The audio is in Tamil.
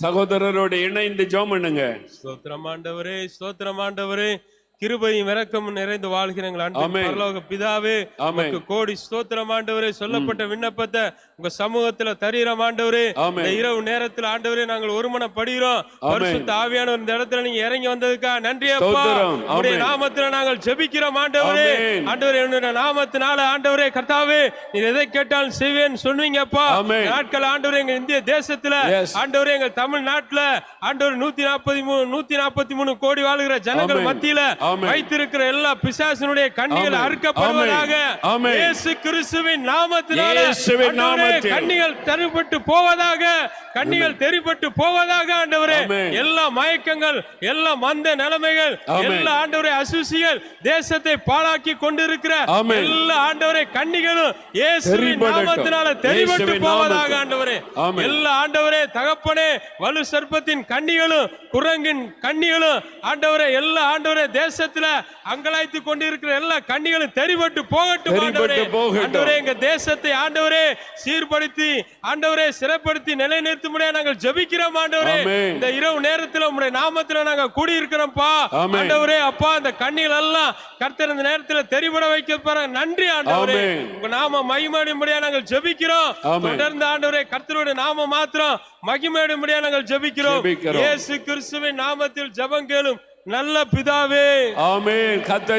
சகோதரரோடு இணைந்து ஜோம் பண்ணுங்க. ஸ்தோத்திரம் ஆண்டவரே ஸ்தோத்திரம் ஆண்டவரே. கிருபையும் இரக்கமும் நிறைந்து வாழ்கிற எங்கள் பிதாவே. உமக்கு கோடி ஸ்தோத்திரம் ஆண்டவரே சொல்லப்பட்ட விண்ணப்பத்தை உங்க சமூகத்துல தரீரம் ஆண்டவரே. இந்த இரவு நேரத்துல ஆண்டவரே நாங்கள் ஒருமனப்படுகிறோம் பரிசுத்த ஆவியானவர் இந்த இடத்துல நீங்க இறங்கி வந்ததுக்கா நன்றி அப்பா. உடைய. நாமத்துல நாங்கள் ஜெபிக்கிறோம் ஆண்டவரே. ஆண்டவரே உன்னுடைய நாமத்தினால ஆண்டவரே கர்த்தாவே நீ எதை கேட்டாலும் செய்வேன்னு சொன்னீங்கப்பா. நாட்கள் ஆண்டவரே எங்க இந்திய தேசத்துல. ஆண்டவரே எங்க தமிழ்நாட்டுல ஆண்டவர் நூத்தி நாற்பத்தி மூணு நூத்தி நாற்பத்தி மூணு கோடி வாழுகிற ஜனங்கள். மத்தியில. வைத்திருக்கிற எல்லா பிசாசினுடைய கண்ணிகள். அறுக்கப்படுவதாக. இயேசு கிறிஸ்துவின் நாமத்தினால. கண்ணிகள் தருப்பட்டு போவதாக கண்ணிகள் தெரிப்பட்டு போவதாக ஆண்டவரே. எல்லா மயக்கங்கள் எல்லா மந்த நிலைமைகள். எல்லா ஆண்டவரே அசுசிகள் தேசத்தை பாழாக்கி கொண்டிருக்கிற. எல்லா ஆண்டவரே கண்ணிகளும் இயேசுவின். நாமத்தினால இயேசுவின் போவதாக. ஆண்டவரே. எல்லா ஆண்டவரே தகப்பனே வலு சர்ப்பத்தின் கண்ணிகளும் குரங்கின் கண்ணிகளும் ஆண்டவரே எல்லா ஆண்டவரே தேசத்துல அங்கலாய்த்து கொண்டிருக்கிற எல்லா கண்ணிகளும் தெரிபட்டு போகட்டும் ஆண்டவரே. ஆண்டவரே எங்க தேசத்தை ஆண்டவரே சீர்படுத்தி ஆண்டவரே சிறைப்படுத்தி நிலைநிறுத்த முடியாது நாங்கள் ஜெபிக்கிறோம் ஆண்டவரே. இந்த இரவு நேரத்துல உங்களுடைய நாமத்துல நாங்க கூடி இருக்கிறோம்ப்பா. ஆண்டவரே அப்பா அந்த கண்ணிகள் எல்லாம் கர்த்தர் இந்த நேரத்துல தெரிபட வைக்க போற நன்றி ஆண்டவரே. உங்க நாம மகிமையும்படியா நாங்கள் ஜெபிக்கிறோம். தொடர்ந்து ஆண்டவரே கர்த்தருடைய நாம மாத்திரம் மகிமையும்படியா நாங்கள் ஜெபிக்கிறோம். இயேசு கிறிஸ்துவின் நாமத்தில் ஜெபம் கேளும் நல்ல பிதாவே ஆமென் கத்த